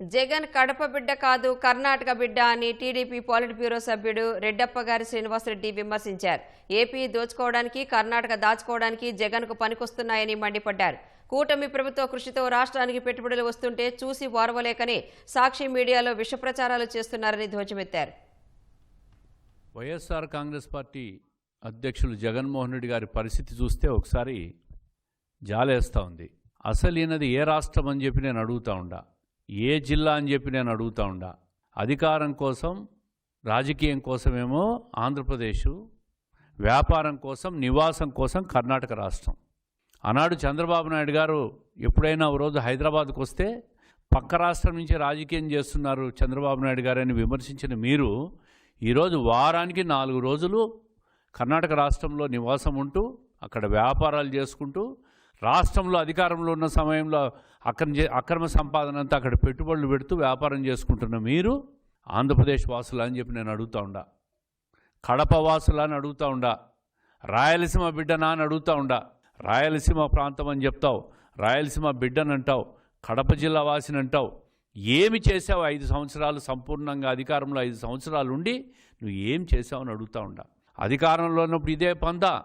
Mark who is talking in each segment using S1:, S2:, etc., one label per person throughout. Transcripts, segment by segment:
S1: జగన్ కడప బిడ్డ కాదు కర్ణాటక బిడ్డ అని టీడీపీ పాలిట్ బ్యూరో సభ్యుడు రెడ్డప్ప గారి శ్రీనివాసరెడ్డి విమర్శించారు. ఏపీ దోచుకోవడానికి కర్ణాటక దాచుకోవడానికి జగన్కు పనికొస్తున్నాయని మండిపడ్డారు. కూటమి ప్రభుత్వ కృషితో రాష్ట్రానికి పెట్టుబడులు వస్తుంటే చూసి వారవలేకనే సాక్షి మీడియాలో విష ప్రచారాలు చేస్తున్నారని ధ్వజమెత్తారు.
S2: వైఎస్ఆర్ కాంగ్రెస్ పార్టీ అధ్యక్షులు జగన్మోహన్ రెడ్డి గారి పరిస్థితి చూస్తే ఒకసారి జాలేస్తూ ఉంది. అసలు ఈయనది ఏ రాష్ట్రం అని చెప్పి నేను అడుగుతా ఉండా. ఏ జిల్లా అని చెప్పి నేను అడుగుతా ఉండా. అధికారం కోసం రాజకీయం కోసమేమో ఆంధ్రప్రదేశ్ వ్యాపారం కోసం నివాసం కోసం కర్ణాటక రాష్ట్రం. ఆనాడు చంద్రబాబు నాయుడు గారు ఎప్పుడైనా ఓ రోజు హైదరాబాద్కు వస్తే పక్క రాష్ట్రం నుంచి రాజకీయం చేస్తున్నారు చంద్రబాబు నాయుడు గారని విమర్శించిన మీరు ఈరోజు వారానికి నాలుగు రోజులు కర్ణాటక రాష్ట్రంలో నివాసం ఉంటూ అక్కడ వ్యాపారాలు చేసుకుంటూ రాష్ట్రంలో అధికారంలో ఉన్న సమయంలో అక్రమ అక్రమ సంపాదన అంతా అక్కడ పెట్టుబడులు పెడుతూ వ్యాపారం చేసుకుంటున్న మీరు ఆంధ్రప్రదేశ్ వాసులా అని చెప్పి నేను అడుగుతా ఉండా. కడప వాసులా అని అడుగుతా ఉండా. రాయలసీమ బిడ్డనా అని అడుగుతా ఉండా. రాయలసీమ ప్రాంతం అని చెప్తావు. రాయలసీమ బిడ్డని అంటావు. కడప జిల్లా వాసిని అంటావు. ఏమి చేసావు ఐదు సంవత్సరాలు సంపూర్ణంగా అధికారంలో ఐదు సంవత్సరాలు ఉండి నువ్వు ఏం చేసావు అని అడుగుతా ఉండా. అధికారంలో ఉన్నప్పుడు ఇదే పందా.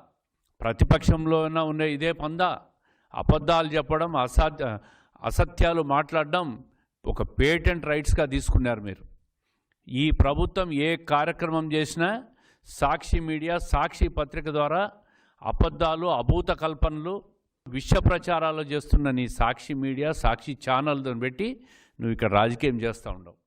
S2: ప్రతిపక్షంలో ఉన్న ఇదే పందా. అబద్ధాలు చెప్పడం అసాధ్య అసత్యాలు మాట్లాడడం ఒక పేటెంట్ రైట్స్గా తీసుకున్నారు మీరు. ఈ ప్రభుత్వం ఏ కార్యక్రమం చేసినా సాక్షి మీడియా సాక్షి పత్రిక ద్వారా అబద్ధాలు అభూత కల్పనలు విష ప్రచారాలు చేస్తున్న నీ సాక్షి మీడియా సాక్షి ఛానల్తో పెట్టి నువ్వు ఇక్కడ రాజకీయం చేస్తూ ఉండవు.